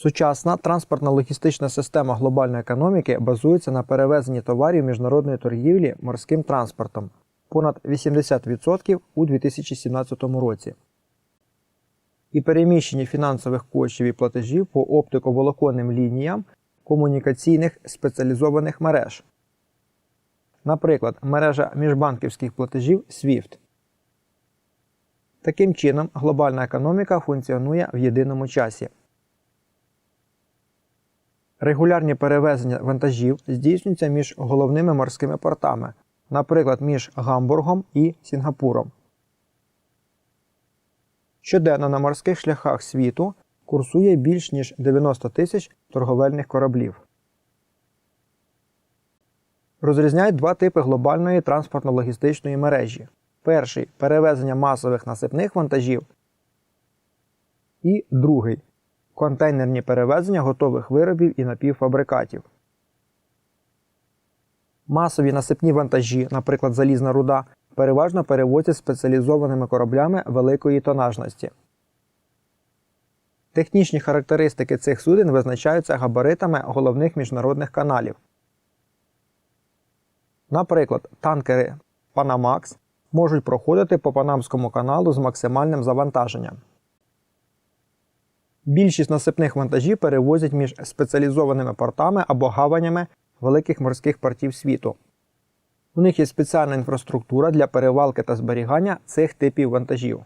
Сучасна транспортно-логістична система глобальної економіки базується на перевезенні товарів міжнародної торгівлі морським транспортом понад 80% у 2017 році. І переміщення фінансових коштів і платежів по оптиковолоконним лініям комунікаційних спеціалізованих мереж. Наприклад, мережа міжбанківських платежів SWIFT. Таким чином, глобальна економіка функціонує в єдиному часі. Регулярні перевезення вантажів здійснюються між головними морськими портами, наприклад, між Гамбургом і Сінгапуром. Щоденно на морських шляхах світу курсує більш ніж 90 тисяч торговельних кораблів. Розрізняють два типи глобальної транспортно-логістичної мережі. Перший перевезення масових насипних вантажів. І другий контейнерні перевезення готових виробів і напівфабрикатів. Масові насипні вантажі, наприклад, залізна руда, переважно перевозять спеціалізованими кораблями великої тонажності. Технічні характеристики цих суден визначаються габаритами головних міжнародних каналів. Наприклад, танкери Panamax можуть проходити по Панамському каналу з максимальним завантаженням. Більшість насипних вантажів перевозять між спеціалізованими портами або гаванями великих морських портів світу. У них є спеціальна інфраструктура для перевалки та зберігання цих типів вантажів.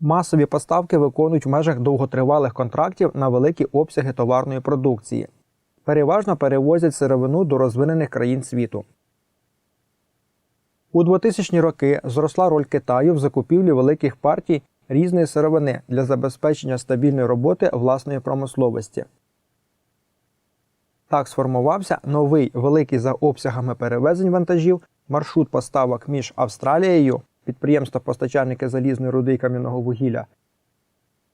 Масові поставки виконують в межах довготривалих контрактів на великі обсяги товарної продукції. Переважно перевозять сировину до розвинених країн світу. У 2000-ні роки зросла роль Китаю в закупівлі великих партій різної сировини для забезпечення стабільної роботи власної промисловості. Так сформувався новий великий за обсягами перевезень вантажів маршрут поставок між Австралією, підприємства постачальники залізної руди і кам'яного вугілля,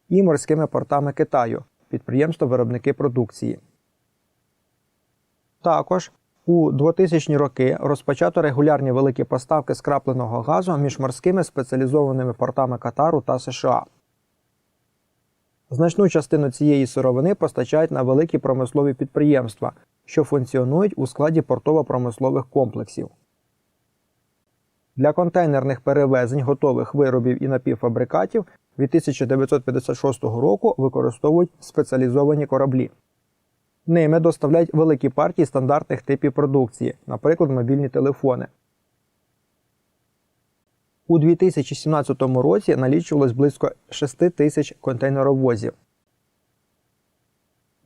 і морськими портами Китаю, підприємства виробники продукції. Також у 2000-ні роки розпочато регулярні великі поставки скрапленого газу між морськими спеціалізованими портами Катару та США. Значну частину цієї сировини постачають на великі промислові підприємства, що функціонують у складі портово-промислових комплексів. Для контейнерних перевезень готових виробів і напівфабрикатів від 1956 року використовують спеціалізовані кораблі. Ними доставляють великі партії стандартних типів продукції, наприклад, мобільні телефони. У 2017 році налічувалось близько 6 тисяч контейнеровозів.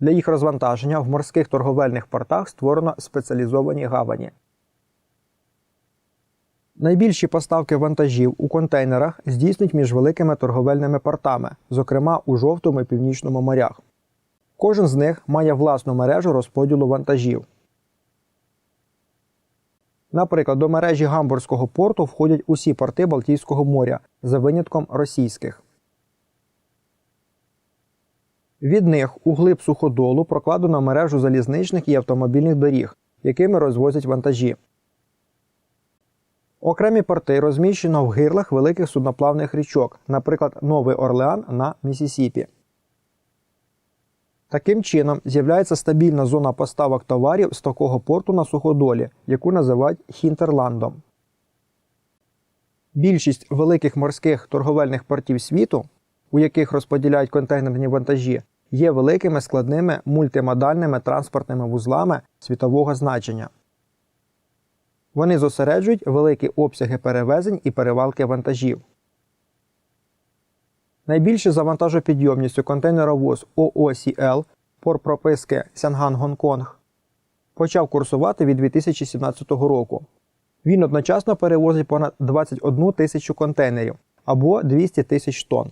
Для їх розвантаження в морських торговельних портах створено спеціалізовані гавані. Найбільші поставки вантажів у контейнерах здійснюють між великими торговельними портами, зокрема у жовтому і північному морях. Кожен з них має власну мережу розподілу вантажів. Наприклад, до мережі Гамбурзького порту входять усі порти Балтійського моря за винятком російських. Від них у глиб суходолу прокладено мережу залізничних і автомобільних доріг, якими розвозять вантажі. Окремі порти розміщено в гирлах великих судноплавних річок, наприклад, Новий Орлеан на Місісіпі. Таким чином, з'являється стабільна зона поставок товарів з такого порту на суходолі, яку називають Хінтерландом. Більшість великих морських торговельних портів світу, у яких розподіляють контейнерні вантажі, є великими складними мультимодальними транспортними вузлами світового значення. Вони зосереджують великі обсяги перевезень і перевалки вантажів. Найбільше завантажопідйомністю контейнеровоз ООСІЛ пор прописки Сянган Гонконг почав курсувати від 2017 року. Він одночасно перевозить понад 21 тисячу контейнерів або 200 тисяч тонн.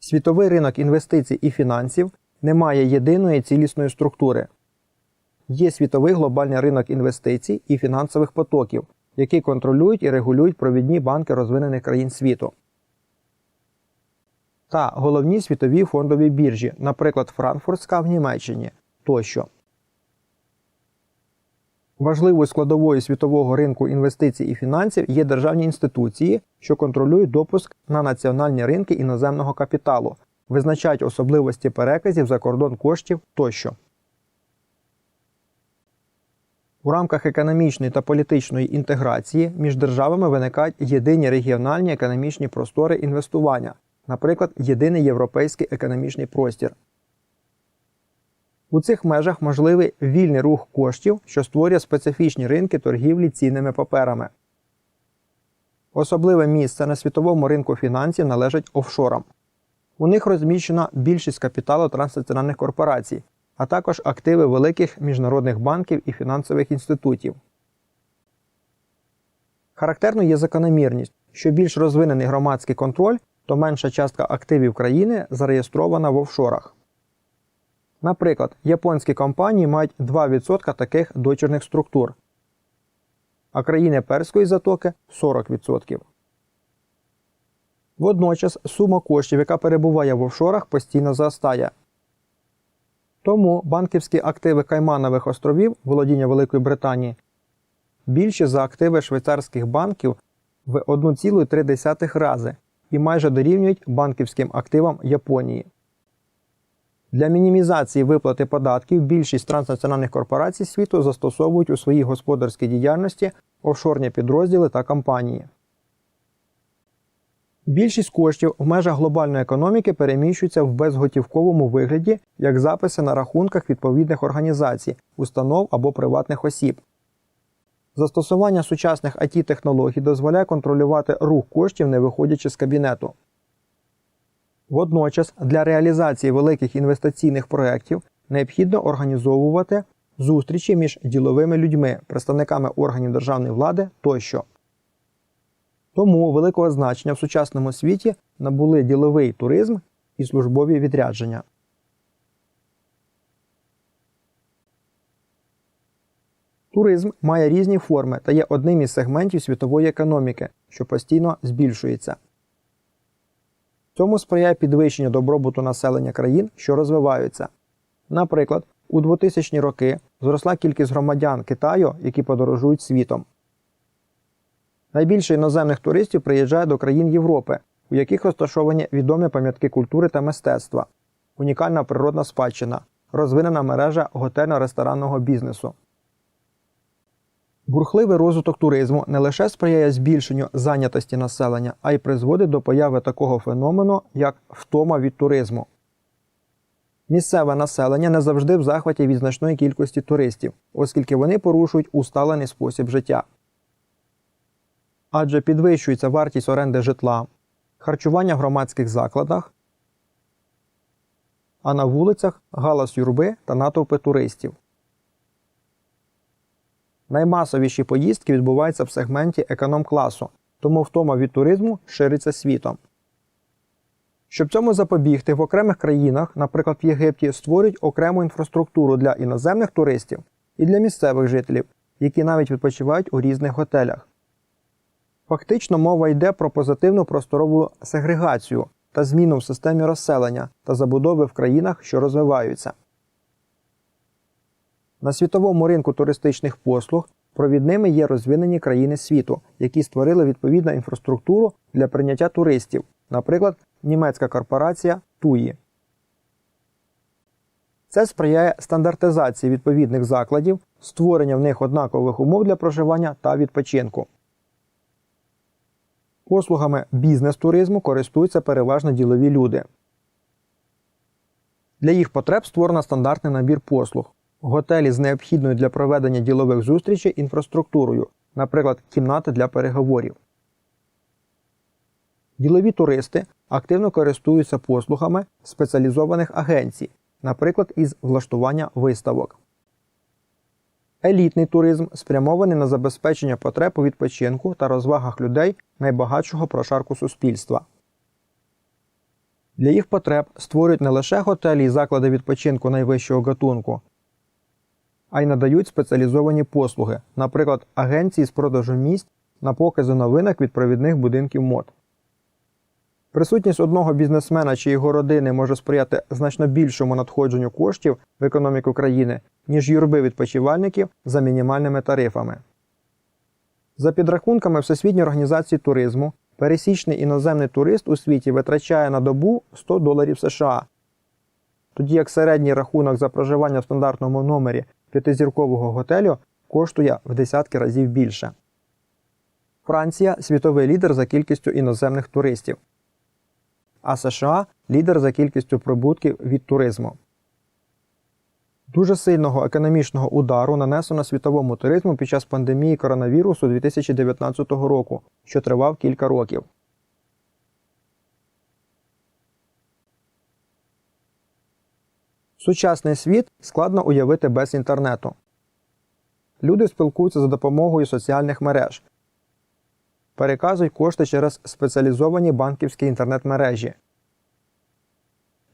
Світовий ринок інвестицій і фінансів не має єдиної цілісної структури. Є світовий глобальний ринок інвестицій і фінансових потоків, які контролюють і регулюють провідні банки розвинених країн світу. Та головні світові фондові біржі, наприклад, Франкфуртська в Німеччині тощо. Важливою складовою світового ринку інвестицій і фінансів є державні інституції, що контролюють допуск на національні ринки іноземного капіталу, визначають особливості переказів за кордон коштів тощо. У рамках економічної та політичної інтеграції між державами виникають єдині регіональні економічні простори інвестування, наприклад, єдиний європейський економічний простір. У цих межах можливий вільний рух коштів, що створює специфічні ринки торгівлі цінними паперами. Особливе місце на світовому ринку фінансів належить офшорам. У них розміщена більшість капіталу транснаціональних корпорацій, а також активи великих міжнародних банків і фінансових інститутів. Характерною є закономірність, що більш розвинений громадський контроль, то менша частка активів країни зареєстрована в офшорах. Наприклад, японські компанії мають 2% таких дочірних структур, а країни Перської затоки 40%. Водночас сума коштів, яка перебуває в офшорах, постійно зростає. Тому банківські активи Кайманових островів володіння Великої Британії більші за активи швейцарських банків в 1,3 рази і майже дорівнюють банківським активам Японії. Для мінімізації виплати податків більшість транснаціональних корпорацій світу застосовують у своїй господарській діяльності офшорні підрозділи та компанії. Більшість коштів в межах глобальної економіки переміщуються в безготівковому вигляді як записи на рахунках відповідних організацій, установ або приватних осіб. Застосування сучасних it технологій дозволяє контролювати рух коштів, не виходячи з кабінету. Водночас для реалізації великих інвестиційних проєктів необхідно організовувати зустрічі між діловими людьми, представниками органів державної влади тощо. Тому великого значення в сучасному світі набули діловий туризм і службові відрядження. Туризм має різні форми та є одним із сегментів світової економіки, що постійно збільшується. Цьому сприяє підвищення добробуту населення країн, що розвиваються. Наприклад, у 2000-ні роки зросла кількість громадян Китаю, які подорожують світом. Найбільше іноземних туристів приїжджає до країн Європи, у яких розташовані відомі пам'ятки культури та мистецтва, унікальна природна спадщина, розвинена мережа готельно-ресторанного бізнесу. Бурхливий розвиток туризму не лише сприяє збільшенню зайнятості населення, а й призводить до появи такого феномену, як втома від туризму. Місцеве населення не завжди в захваті від значної кількості туристів, оскільки вони порушують усталений спосіб життя. Адже підвищується вартість оренди житла, харчування в громадських закладах, а на вулицях галас юрби та натовпи туристів. Наймасовіші поїздки відбуваються в сегменті економ-класу, тому втома від туризму шириться світом. Щоб цьому запобігти, в окремих країнах, наприклад в Єгипті, створюють окрему інфраструктуру для іноземних туристів і для місцевих жителів, які навіть відпочивають у різних готелях. Фактично мова йде про позитивну просторову сегрегацію та зміну в системі розселення та забудови в країнах, що розвиваються. На світовому ринку туристичних послуг провідними є розвинені країни світу, які створили відповідну інфраструктуру для прийняття туристів, наприклад, німецька корпорація TUI. Це сприяє стандартизації відповідних закладів, створення в них однакових умов для проживання та відпочинку. Послугами бізнес-туризму користуються переважно ділові люди. Для їх потреб створено стандартний набір послуг. Готелі з необхідною для проведення ділових зустрічей інфраструктурою, наприклад, кімнати для переговорів. Ділові туристи активно користуються послугами спеціалізованих агенцій, наприклад, із влаштування виставок. Елітний туризм спрямований на забезпечення потреб у відпочинку та розвагах людей найбагатшого прошарку суспільства. Для їх потреб створюють не лише готелі і заклади відпочинку найвищого гатунку, а й надають спеціалізовані послуги, наприклад, агенції з продажу місць на покази новинок від провідних будинків мод. Присутність одного бізнесмена чи його родини може сприяти значно більшому надходженню коштів в економіку країни, ніж юрби відпочивальників за мінімальними тарифами. За підрахунками Всесвітньої організації туризму, пересічний іноземний турист у світі витрачає на добу 100 доларів США, тоді як середній рахунок за проживання в стандартному номері п'ятизіркового готелю коштує в десятки разів більше. Франція світовий лідер за кількістю іноземних туристів, а США лідер за кількістю прибутків від туризму. Дуже сильного економічного удару нанесено світовому туризму під час пандемії коронавірусу 2019 року, що тривав кілька років. Сучасний світ складно уявити без інтернету. Люди спілкуються за допомогою соціальних мереж, переказують кошти через спеціалізовані банківські інтернет-мережі,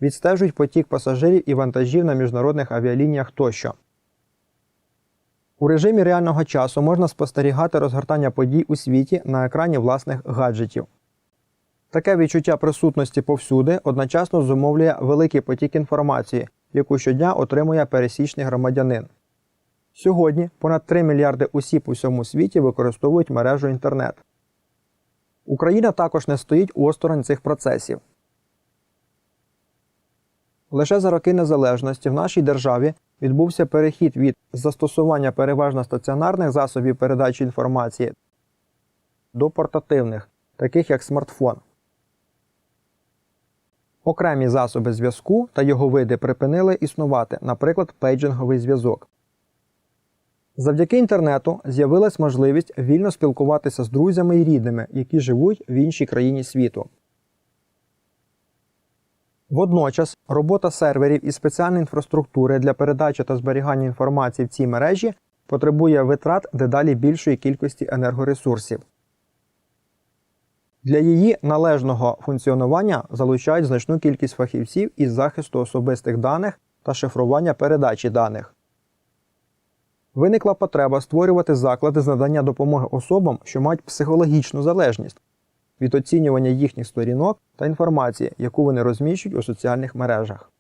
відстежують потік пасажирів і вантажів на міжнародних авіалініях тощо. У режимі реального часу можна спостерігати розгортання подій у світі на екрані власних гаджетів. Таке відчуття присутності повсюди одночасно зумовлює великий потік інформації, яку щодня отримує пересічний громадянин. Сьогодні понад 3 мільярди осіб у всьому світі використовують мережу інтернет. Україна також не стоїть осторонь цих процесів. Лише за роки незалежності в нашій державі відбувся перехід від застосування переважно стаціонарних засобів передачі інформації до портативних, таких як смартфон. Окремі засоби зв'язку та його види припинили існувати, наприклад, пейджинговий зв'язок. Завдяки інтернету з'явилась можливість вільно спілкуватися з друзями і рідними, які живуть в іншій країні світу. Водночас робота серверів і спеціальної інфраструктури для передачі та зберігання інформації в цій мережі потребує витрат дедалі більшої кількості енергоресурсів. Для її належного функціонування залучають значну кількість фахівців із захисту особистих даних та шифрування передачі даних. Виникла потреба створювати заклади з надання допомоги особам, що мають психологічну залежність від оцінювання їхніх сторінок та інформації, яку вони розміщують у соціальних мережах.